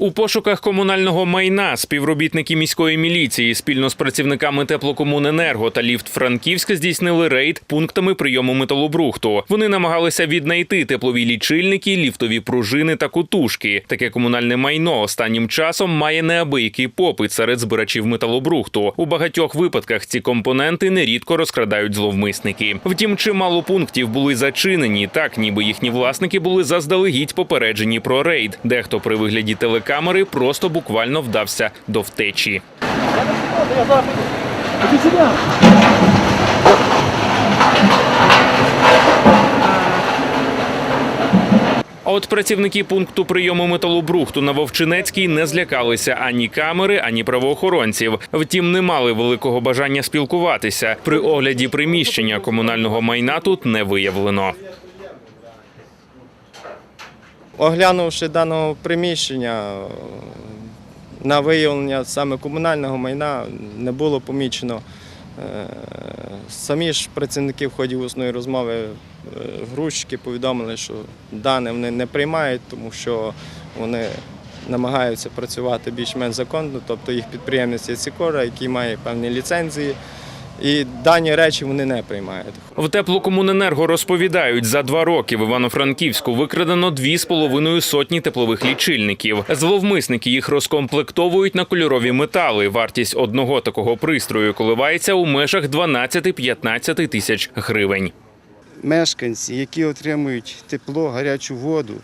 У пошуках комунального майна співробітники міської міліції спільно з працівниками теплокомуненерго та ліфт Франківська здійснили рейд пунктами прийому металобрухту. Вони намагалися віднайти теплові лічильники, ліфтові пружини та кутушки. Таке комунальне майно останнім часом має неабиякий попит серед збирачів металобрухту. У багатьох випадках ці компоненти нерідко розкрадають зловмисники. Втім, чимало пунктів були зачинені, так ніби їхні власники були заздалегідь попереджені про рейд. Дехто при вигляді телекамери просто буквально вдався до втечі. От працівники пункту прийому металобрухту на Вовчинецькій не злякалися ані камери, ані правоохоронців. Втім, не мали великого бажання спілкуватися. При огляді приміщення комунального майна тут не виявлено. Оглянувши даного приміщення, на виявлення саме комунального майна не було помічено. Е, Самі ж працівники в ході усної розмови е, грузчики повідомили, що дане вони не приймають, тому що вони намагаються працювати більш-менш законно, тобто їх підприємець є Цікора, який має певні ліцензії, і дані речі вони не приймають. В теплокомуненерго розповідають, за два роки в Івано-Франківську викрадено дві з половиною сотні теплових лічильників. Зловмисники їх розкомплектовують на кольорові метали. Вартість одного такого пристрою коливається у межах 12-15 тисяч гривень. мешканці, які отримують тепло, гарячу воду,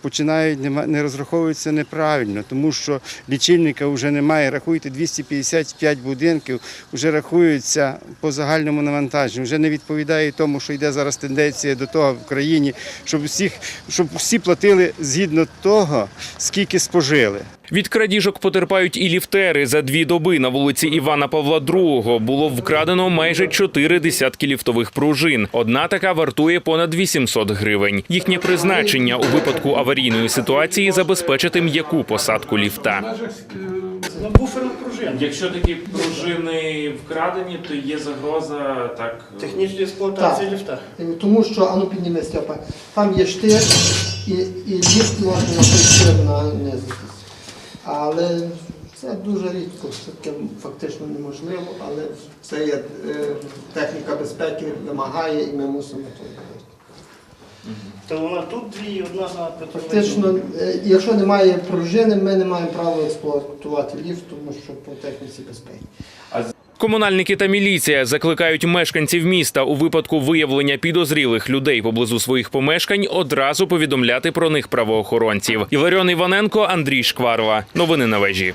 починають не розраховуються неправильно, тому що лічильника вже немає. Рахуйте 255 будинків, вже рахуються по загальному навантаженню. Вже не відповідає тому, що йде зараз тенденція до того в країні, щоб всіх, щоб всі платили згідно того, скільки спожили. Від крадіжок потерпають і ліфтери. За дві доби на вулиці Івана Павла II було вкрадено майже чотири десятки ліфтових пружин. Одна така вартує понад 800 гривень. Їхнє призначення у випадку аварійної ситуації забезпечити м'яку посадку ліфта. На пружин. Якщо такі пружини вкрадені, то є загроза так. Технічна експлуатація ліфта. Тому що, ану підніми Степа, там є штир і, і ліфт можна на той штир. Але це дуже рідко, це таке фактично неможливо, але це є е, техніка безпеки вимагає і ми мусимо то робити. То вона тут дві, і одна на Петровичу. Фактично, е, якщо немає пружини, ми не маємо права експлуатувати ліфт, тому що по техніці безпеки. Комунальники та міліція закликають мешканців міста у випадку виявлення підозрілих людей поблизу своїх помешкань одразу повідомляти про них правоохоронців. Іларіон Іваненко, Андрій Шкварова. Новини на вежі.